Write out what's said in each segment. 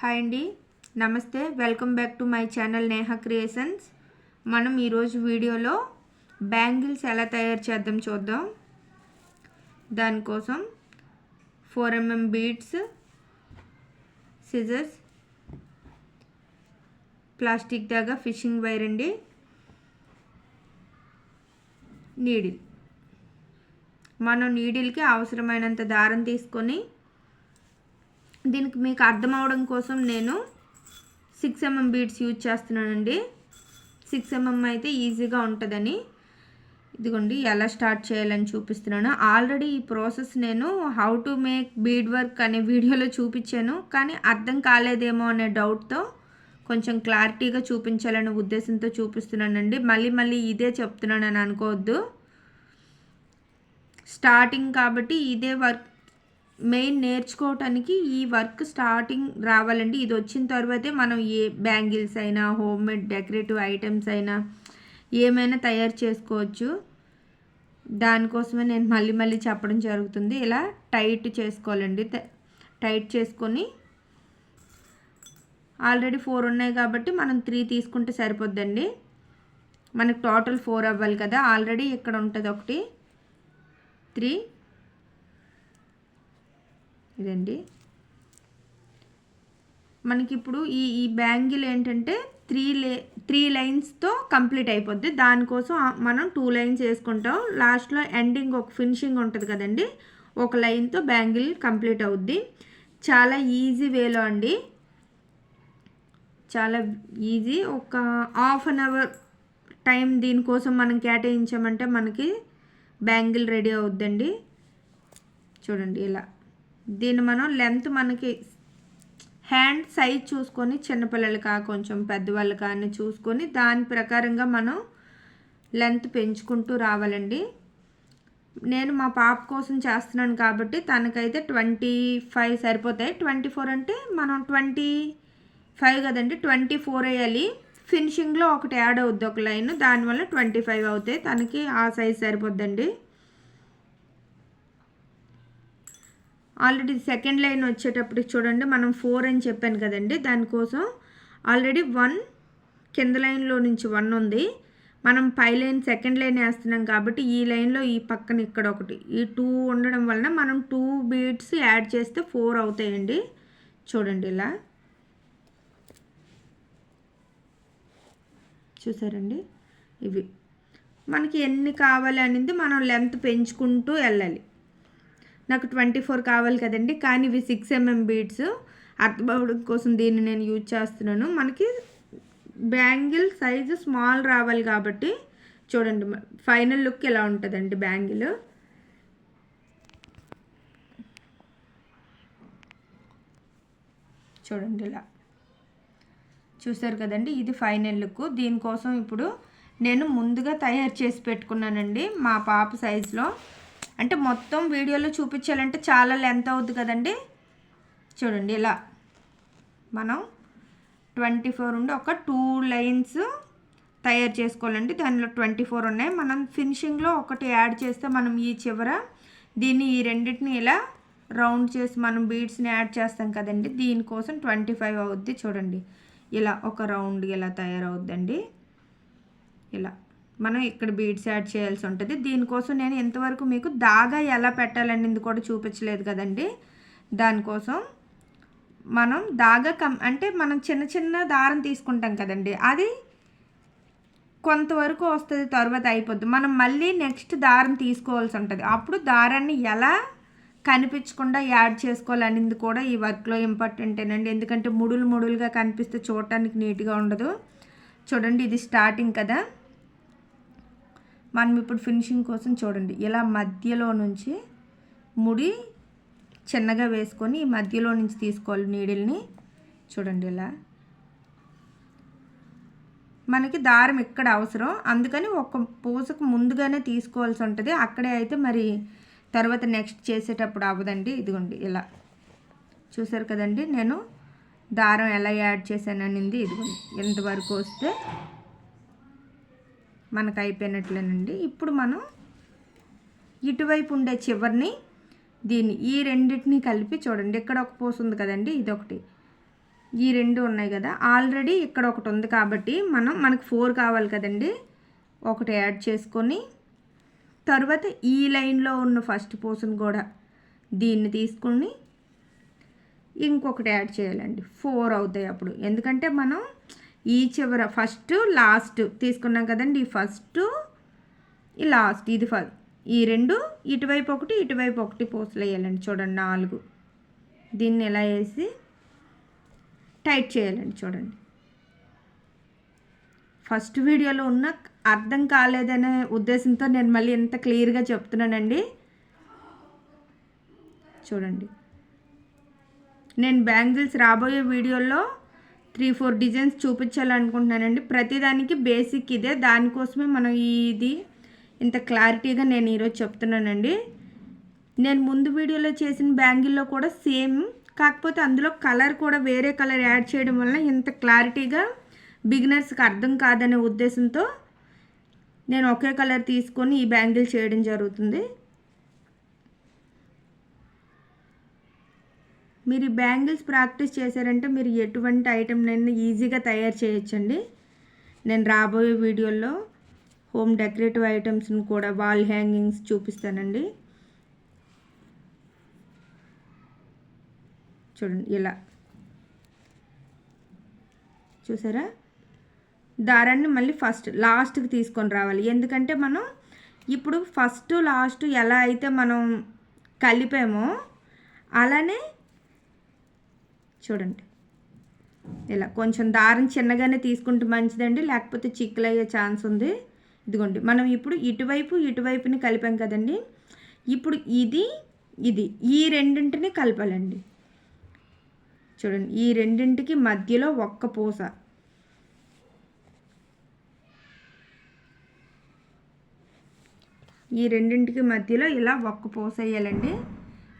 Hi అండి. నమస్తే. Welcome back to my channel Neha creations. మనం ఈరోజు వీడియోలో బ్యాంగిల్స్ ఎలా తయారు చేద్దాం చూద్దాం. దానికోసం four MM beads scissors plastic దాగా ఫిషింగ్ వైర్ అండి నీడిల్. మనం నీడిల్కి అవసరమైనంత దారం తీసుకొని దీనికి మీకు అర్థం అవడం కోసం నేను సిక్స్ ఎంఎం బీడ్స్ యూజ్ చేస్తున్నానండి. సిక్స్ ఎంఎం అయితే ఈజీగా ఉంటుందని. ఇదిగోండి ఎలా స్టార్ట్ చేయాలని చూపిస్తున్నాను. ఆల్రెడీ ఈ ప్రాసెస్ నేను how to make bead work అనే వీడియోలో చూపించాను. కానీ అర్థం కాలేదేమో అనే డౌట్తో కొంచెం క్లారిటీగా చూపించాలనే ఉద్దేశంతో చూపిస్తున్నానండి. మళ్ళీ మళ్ళీ ఇదే చెప్తున్నానని అనుకోవద్దు. స్టార్టింగ్ కాబట్టి ఇదే వర్క్ మెయిన్ నేర్చుకోవటానికి ఈ వర్క్ స్టార్టింగ్ రావాలండి. ఇది వచ్చిన తర్వాతే మనం ఏ బ్యాంగిల్స్ అయినా హోమ్ మేడ్ డెకరేటివ్ ఐటమ్స్ అయినా ఏమైనా తయారు చేసుకోవచ్చు. దానికోసమే నేను మళ్ళీ మళ్ళీ చెప్పడం జరుగుతుంది. ఇలా టైట్ చేసుకోవాలండి. టైట్ చేసుకొని ఆల్రెడీ ఫోర్ ఉన్నాయి కాబట్టి మనం త్రీ తీసుకుంటే సరిపోద్దండి. మనకు టోటల్ ఫోర్ అవ్వాలి కదా. ఆల్రెడీ ఇక్కడ ఉంటుంది ఒకటి త్రీ ఇదండి. మనకి ఇప్పుడు ఈ ఈ బ్యాంగిల్ ఏంటంటే త్రీ లే త్రీ లైన్స్తో కంప్లీట్ అయిపోద్ది. దానికోసం మనం టూ లైన్స్ వేసుకుంటాం. లాస్ట్లో ఎండింగ్ ఒక ఫినిషింగ్ ఉంటుంది కదండి. ఒక లైన్తో బ్యాంగిల్ కంప్లీట్ అవుద్ది. చాలా ఈజీ వేలో అండి. చాలా ఈజీ. ఒక హాఫ్ అన్ అవర్ టైం దీనికోసం మనం కేటాయించామంటే మనకి బ్యాంగిల్ రెడీ అవుద్దండి. చూడండి ఇలా. దీన్ని మనం లెంత్ మనకి హ్యాండ్ సైజ్ చూసుకొని చిన్నపిల్లలకా కొంచెం పెద్దవాళ్ళు కానీ చూసుకొని దాని ప్రకారంగా మనం లెంత్ పెంచుకుంటూ రావాలండి. నేను మా పాప కోసం చేస్తున్నాను కాబట్టి తనకైతే ట్వంటీ ఫైవ్ సరిపోతాయి. ట్వంటీ ఫోర్ అంటే మనం ట్వంటీ ఫైవ్ కదండి ట్వంటీ ఫోర్ వేయాలి. ఫినిషింగ్లో ఒకటి యాడ్ అవుద్ది ఒక లైన్ దానివల్ల ట్వంటీ ఫైవ్ అవుతాయి. తనకి ఆ సైజ్ సరిపోద్దండి. ఆల్రెడీ సెకండ్ లైన్ వచ్చేటప్పటికి చూడండి మనం ఫోర్ అని చెప్పాను కదండి దానికోసం ఆల్రెడీ వన్ కింద లైన్లో నుంచి వన్ ఉంది. మనం పై లైన్ సెకండ్ లైన్ వేస్తున్నాం కాబట్టి ఈ లైన్లో ఈ పక్కన ఇక్కడ ఒకటి. ఈ టూ ఉండడం వలన మనం టూ బీట్స్ యాడ్ చేస్తే ఫోర్ అవుతాయండి. చూడండి ఇలా. చూసారండి? ఇవి. మనకి ఎన్ని కావాలి అనేది మనం లెంత్ పెంచుకుంటూ వెళ్ళాలి. నాకు ట్వంటీ ఫోర్ కావాలి కదండి. కానీ ఇవి సిక్స్ ఎంఎం బీడ్స్ అర్థమవడం కోసం దీన్ని నేను యూజ్ చేస్తున్నాను. మనకి బ్యాంగిల్ సైజు స్మాల్ రావాలి కాబట్టి చూడండి ఫైనల్ లుక్ ఎలా ఉంటుందండి బ్యాంగిల్? చూడండి ఇలా. చూసారు కదండి ఇది ఫైనల్ లుక్ దీనికోసం ఇప్పుడు నేను ముందుగా తయారు చేసి పెట్టుకున్నానండి మా పాప సైజులో అంటే మొత్తం వీడియోలో చూపించాలంటే చాలా లెంత్ అవుద్ది కదండి? చూడండి ఇలా. మనం ట్వంటీ ఫోర్ ఉండి ఒక టూ లైన్స్ తయారు చేసుకోవాలండి. దానిలో ట్వంటీ ఫోర్ ఉన్నాయి. మనం ఫినిషింగ్లో ఒకటి యాడ్ చేస్తే మనం ఈ చివర దీన్ని ఈ రెండింటిని ఇలా రౌండ్ చేసి మనం బీడ్స్ని యాడ్ చేస్తాం కదండి. దీనికోసం ట్వంటీ ఫైవ్ అవుద్ది చూడండి. ఇలా ఒక రౌండ్ ఇలా తయారవుద్దండి. ఇలా. మనం ఇక్కడ బీడ్స్ యాడ్ చేయాల్సి ఉంటుంది. దీనికోసం నేను ఇంతవరకు మీకు దాగా ఎలా పెట్టాలనేది కూడా చూపించలేదు కదండి. దానికోసం మనం దాగా కం అంటే మనం చిన్న చిన్న దారం తీసుకుంటాం కదండి. అది కొంతవరకు వస్తుంది తర్వాత అయిపోద్ది. మనం మళ్ళీ నెక్స్ట్ దారం తీసుకోవాల్సి ఉంటుంది. అప్పుడు దారాన్ని ఎలా కనిపించకుండా యాడ్ చేసుకోవాలనేది కూడా ఈ వర్క్లో ఇంపార్టెంటేనండి ఎందుకంటే ముడులు ముడులుగా కనిపిస్తే చూడటానికి నీట్గా ఉండదు. చూడండి ఇది స్టార్టింగ్ కదా. మనం ఇప్పుడు ఫినిషింగ్ కోసం చూడండి. ఇలా మధ్యలో నుంచి ముడి చిన్నగా వేసుకొని మధ్యలో నుంచి తీసుకోవాలి నీడిల్ని. చూడండి ఇలా. మనకి దారం ఇక్కడ అవసరం. అందుకని ఒక పూసకు ముందుగానే తీసుకోవాల్సి ఉంటుంది. అక్కడే అయితే మరి తర్వాత నెక్స్ట్ చేసేటప్పుడు అవ్వదండి. ఇదిగోండి ఇలా. చూసారు కదండి? నేను దారం ఎలా యాడ్ చేశాననింది. ఇదిగోండి. ఎంతవరకు వస్తే మనకు అయిపోయినట్లేనండి ఇప్పుడు మనం ఇటువైపు ఉండే చివరిని దీన్ని ఈ రెండింటిని కలిపి చూడండి. ఇక్కడ ఒక పూస ఉంది కదండి ఇదొకటి. ఈ రెండు ఉన్నాయి కదా. ఆల్రెడీ ఇక్కడ ఒకటి ఉంది కాబట్టి మనం మనకు ఫోర్ కావాలి కదండి. ఒకటి యాడ్ చేసుకొని తర్వాత ఈ లైన్లో ఉన్న ఫస్ట్ పూసను కూడా దీన్ని తీసుకొని ఇంకొకటి యాడ్ చేయాలండి. ఫోర్ అవుతాయి అప్పుడు. ఎందుకంటే మనం ఈ చివర ఫస్ట్ లాస్ట్ తీసుకున్నాం కదండి ఫస్ట్ ఈ లాస్ట్ ఇది ఫస్ట్ ఈ రెండు ఇటువైపు ఒకటి ఇటువైపు ఒకటి పోస్టులు వేయాలండి చూడండి నాలుగు. దీన్ని ఎలా వేసి టైట్ చేయాలండి చూడండి. ఫస్ట్ వీడియోలో ఉన్న అర్థం కాలేదనే ఉద్దేశంతో నేను మళ్ళీ ఎంత క్లియర్గా చెప్తున్నానండి. చూడండి. నేను బ్యాంగిల్స్ రాబోయే వీడియోలో త్రీ ఫోర్ డిజైన్స్ చూపించాలనుకుంటున్నానండి. ప్రతిదానికి బేసిక్ ఇదే. దానికోసమే మనం ఇది ఇంత క్లారిటీగా నేను ఈరోజు చెప్తున్నానండి. నేను ముందు వీడియోలో చేసిన బ్యాంగిల్లో కూడా సేమ్. కాకపోతే అందులో కలర్ కూడా వేరే కలర్ యాడ్ చేయడం వల్ల ఇంత క్లారిటీగా బిగినర్స్కి అర్థం కాదనే ఉద్దేశంతో నేను ఒకే కలర్ తీసుకొని ఈ బ్యాంగిల్ చేయడం జరుగుతుంది. మీరు ఈ బ్యాంగిల్స్ ప్రాక్టీస్ చేశారంటే మీరు ఎటువంటి ఐటెంనైనా ఈజీగా తయారు చేయొచ్చండి. నేను రాబోయే వీడియోలో హోమ్ డెకరేటివ్ ఐటమ్స్ని కూడా వాల్ హ్యాంగింగ్స్ చూపిస్తానండి. చూడండి ఇలా. చూసారా? దారాన్ని మళ్ళీ ఫస్ట్ లాస్ట్కి తీసుకొని రావాలి. ఎందుకంటే మనం ఇప్పుడు ఫస్ట్ లాస్ట్ ఎలా అయితే మనం కలిపామో అలానే చూడండి. ఇలా కొంచెం దారం చిన్నగానే తీసుకుంటే మంచిదండి లేకపోతే చిక్కులు అయ్యే ఛాన్స్ ఉంది. ఇదిగోండి మనం ఇప్పుడు ఇటువైపు ఇటువైపుని కలిపాం కదండి. ఇప్పుడు ఇది ఇది ఈ రెండింటిని కలపాలండి. చూడండి ఈ రెండింటికి మధ్యలో ఒక్క పూస. ఈ రెండింటికి మధ్యలో ఇలా ఒక్క పూస వేయాలండి.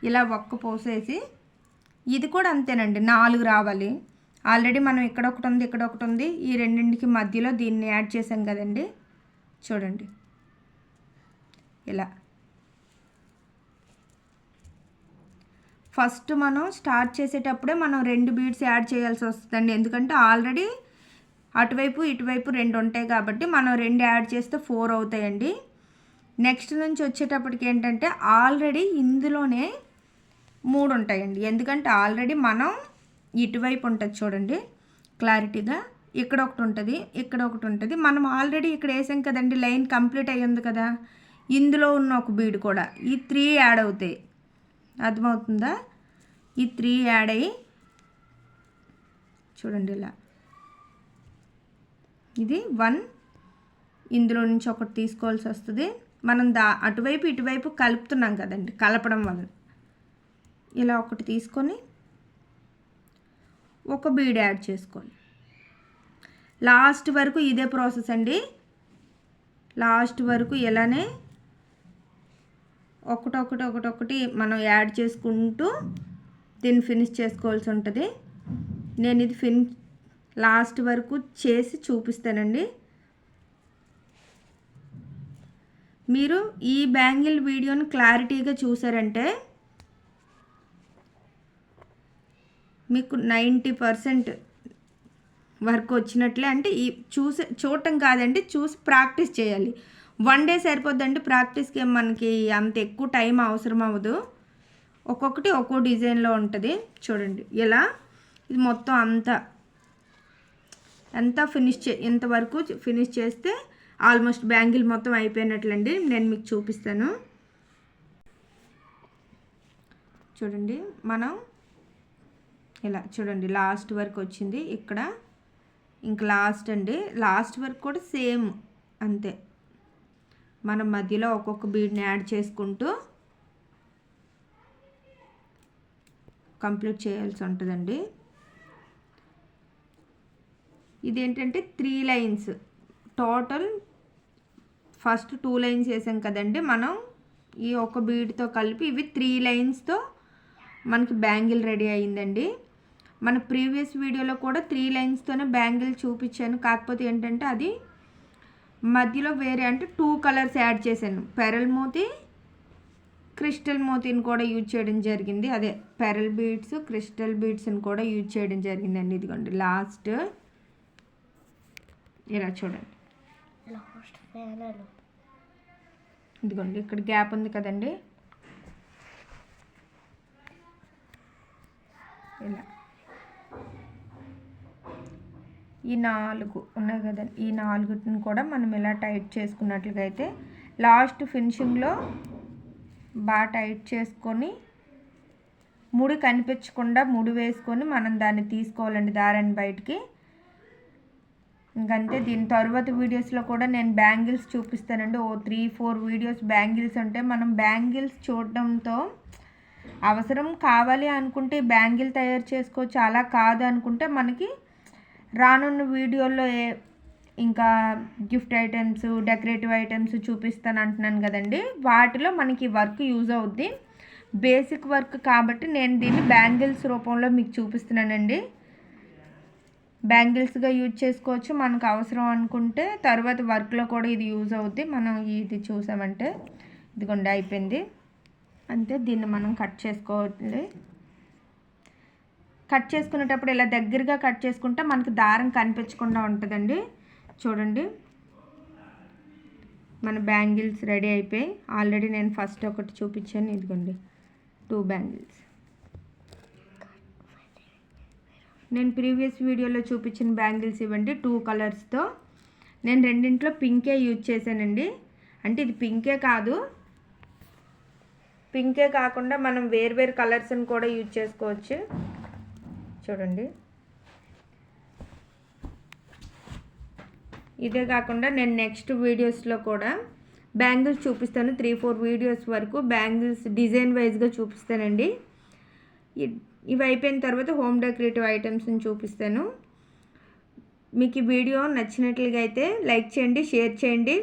ఇలా ఒక్క పూస వేసి ఇది కూడా అంతేనండి. నాలుగు రావాలి. ఆల్రెడీ మనం ఇక్కడ ఒకటి ఉంది ఇక్కడ ఒకటి ఉంది. ఈ రెండింటికి మధ్యలో దీన్ని యాడ్ చేసాం కదండి. చూడండి. ఇలా. ఫస్ట్ మనం స్టార్ట్ చేసేటప్పుడే మనం రెండు బీడ్స్ యాడ్ చేయాల్సి వస్తుందండి. ఎందుకంటే ఆల్రెడీ అటువైపు ఇటువైపు రెండు ఉంటాయి కాబట్టి మనం రెండు యాడ్ చేస్తే ఫోర్ అవుతాయండి. నెక్స్ట్ నుంచి వచ్చేటప్పటికి ఏంటంటే ఆల్రెడీ ఇందులోనే మూడు ఉంటాయండి ఎందుకంటే ఆల్రెడీ మనం ఇటువైపు ఉంటుంది చూడండి క్లారిటీగా. ఇక్కడ ఒకటి ఉంటుంది ఇక్కడ ఒకటి ఉంటుంది మనం ఆల్రెడీ ఇక్కడ వేసాం కదండి లైన్ కంప్లీట్ అయ్యింది కదా. ఇందులో ఉన్న ఒక బీడ్ కూడా. ఈ త్రీ యాడ్ అవుతాయి. అర్థమవుతుందా? ఈ త్రీ యాడ్ అయ్యి చూడండి ఇలా. ఇది వన్. ఇందులో నుంచి ఒకటి తీసుకోవాల్సి వస్తుంది. మనం దా అటువైపు ఇటువైపు కలుపుతున్నాం కదండి కలపడం వల్ల. ఇలా ఒకటి తీసుకొని ఒక బీడ్ యాడ్ చేసుకోండి. లాస్ట్ వరకు ఇదే ప్రాసెస్ అండి. లాస్ట్ వరకు ఇలానే ఒకటొకటి ఒకటొకటి మనం యాడ్ చేసుకుంటూ దీన్ని ఫినిష్ చేసుకోవాల్సి ఉంటుంది. నేను ఇది ఫిన్ లాస్ట్ వరకు చేసి చూపిస్తానండి. మీరు ఈ బ్యాంగిల్ వీడియోని క్లారిటీగా చూసారంటే మీకు నైంటీ పర్సెంట్ వర్క్ వచ్చినట్లే అంటే ఈ చూసే చూడటం కాదండి చూసి ప్రాక్టీస్ చేయాలి. వన్ డే సరిపోద్దండి ప్రాక్టీస్కి మనకి అంత ఎక్కువ టైం అవసరం అవ్వదు. ఒక్కొక్కటి ఒక్కో డిజైన్లో ఉంటుంది. చూడండి ఇలా ఇది మొత్తం అంతా అంతా ఫినిష్ చే ఇంతవరకు ఫినిష్ చేస్తే ఆల్మోస్ట్ బ్యాంగిల్ మొత్తం అయిపోయినట్లండి. నేను మీకు చూపిస్తాను. చూడండి మనం ఇలా చూడండి లాస్ట్ వరకు వచ్చింది. ఇక్కడ ఇంక లాస్ట్ అండి. లాస్ట్ వరకు కూడా సేమ్ అంతే. మనం మధ్యలో ఒక్కొక్క బీడ్ని యాడ్ చేసుకుంటూ కంప్లీట్ చేయాల్సి ఉంటుందండి. ఇదేంటంటే three lines. Total first two lines వేసాం కదండి. మనం ఈ ఒక బీడ్తో కలిపి ఇవి త్రీ లైన్స్తో మనకి బ్యాంగిల్ రెడీ అయిందండి. మన ప్రీవియస్ వీడియోలో కూడా త్రీ లైన్స్తోనే బ్యాంగిల్ చూపించాను. కాకపోతే ఏంటంటే అది మధ్యలో వేరే అంటే టూ కలర్స్ యాడ్ చేశాను. పెరల్ మోతి క్రిస్టల్ మోతీని కూడా యూజ్ చేయడం జరిగింది. అదే పెరల్ బీడ్స్ క్రిస్టల్ బీడ్స్ని కూడా యూజ్ చేయడం జరిగిందండి. ఇదిగోండి లాస్ట్ ఇలా చూడండి. ఇదిగోండి ఇక్కడ గ్యాప్ ఉంది కదండి. ఇలా. ఈ నాలుగు ఉన్నాయి కదా ఈ నాలుగుని కూడా మనం ఇలా టైట్ చేసుకున్నట్లుగా అయితే లాస్ట్ ఫినిషింగ్లో బాగా టైట్ చేసుకొని ముడి కనిపించకుండా ముడి వేసుకొని మనం దాన్ని తీసుకోవాలండి దారాన్ని బయటికి. ఇంకంతే దీని తర్వాత వీడియోస్లో కూడా నేను బ్యాంగిల్స్ చూపిస్తానండి. ఓ త్రీ ఫోర్ వీడియోస్ బ్యాంగిల్స్ ఉంటే మనం బ్యాంగిల్స్ చూడడంతో అవసరం కావాలి అనుకుంటే బ్యాంగిల్ తయారు చేసుకోవచ్చు అలా కాదు అనుకుంటే మనకి రానున్న వీడియోలో ఏ ఇంకా గిఫ్ట్ ఐటమ్స్ డెకరేటివ్ ఐటమ్స్ చూపిస్తాను అంటున్నాను కదండి. వాటిలో మనకి వర్క్ యూజ్ అవుద్ది. బేసిక్ వర్క్ కాబట్టి నేను దీన్ని బ్యాంగిల్స్ రూపంలో మీకు చూపిస్తున్నానండి. బ్యాంగిల్స్గా యూజ్ చేసుకోవచ్చు. మనకు అవసరం అనుకుంటే తర్వాత వర్క్లో కూడా ఇది యూజ్ అవుద్ది. మనం ఇది చూసామంటే ఇదిగోండి అయిపోయింది. అంతే దీన్ని మనం కట్ చేసుకోవాలి. కట్ చేసుకునేటప్పుడు ఇలా దగ్గరగా కట్ చేసుకుంటే మనకు దారం కనిపించకుండా ఉంటుందండి. చూడండి. మన బ్యాంగిల్స్ రెడీ అయిపోయి ఆల్రెడీ నేను ఫస్ట్ ఒకటి చూపించాను. ఇదిగోండి. Two bangles. నేను ప్రీవియస్ వీడియోలో చూపించిన బ్యాంగిల్స్ ఇవ్వండి. టూ కలర్స్తో నేను రెండింట్లో పింకే యూజ్ చేశానండి. అంటే ఇది పింకే కాదు. పింకే కాకుండా మనం వేరు వేరు కలర్స్ని కూడా యూజ్ చేసుకోవచ్చు. చూడండి. ఇదే కాకుండా నేను నెక్స్ట్ వీడియోస్లో కూడా బ్యాంగిల్స్ చూపిస్తాను. త్రీ ఫోర్ వీడియోస్ వరకు బ్యాంగిల్స్ డిజైన్ వైజ్గా చూపిస్తానండి. ఇవి అయిపోయిన తర్వాత హోమ్ డెకరేటివ్ ఐటమ్స్ని చూపిస్తాను. మీకు ఈ వీడియో నచ్చినట్లుగా అయితే లైక్ చేయండి షేర్ చేయండి.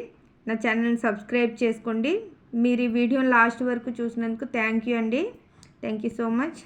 నా ఛానల్ని సబ్స్క్రైబ్ చేసుకోండి. మీరు ఈ వీడియోని లాస్ట్ వరకు చూసినందుకు థ్యాంక్ యూ అండి. Thank you so much